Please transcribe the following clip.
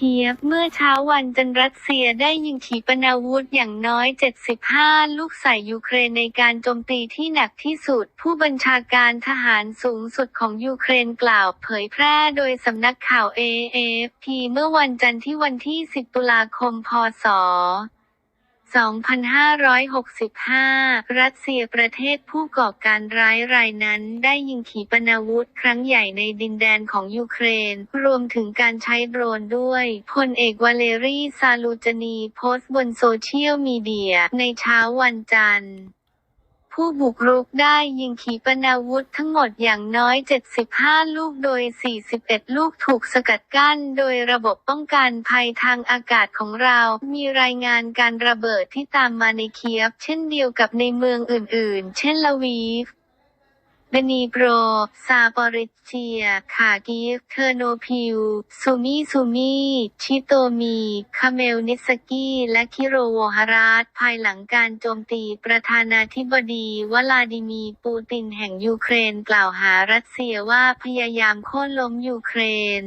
เพียบ เมื่อเช้าวันจันร์รัสเซียได้ยิงขีปนาวุธอย่างน้อย 75 ลูกใส่ยูเครนในการโจมตีที่หนักที่สุด ผู้บัญชาการทหารสูงสุดของยูเครนกล่าวเผยแพร่โดยสำนักข่าว AFP เมื่อวันจันทร์ที่วันที่ 10 ตุลาคม พศ 2565 รัสเซียประเทศผู้ก่อการร้ายรายนั้น ได้ยิงขีปนาวุธครั้งใหญ่ในดินแดนของยูเครน รวมถึงการใช้โดรนด้วยพลเอกวาเลรีซาลูจนีโพสต์บนโซเชียลมีเดียในเช้าวันจันทร์ ผู้บุกรุกได้ยิงขีปนาวุธทั้งหมดอย่างน้อย 75 ลูกโดย 41 ลูกถูกสกัดกั้น โดยระบบป้องกันภัยทางอากาศของเรา มีรายงานการระเบิดที่ตามมาในเคียฟ เช่นเดียวกับในเมืองอื่นๆ เช่นลาวีฟ บนีโบรซาปอริเจีย คากิฟเทอร์โนพิว ซูมิซูมิ ชิโตมี คาเมลนิสกี้ และคิโรโวฮาราตภายหลังการโจมตีประธานาธิบดีวลาดิมีปูตินแห่งยูเครนกล่าวหารัสเซียว่าพยายามโค่นล้มยูเครน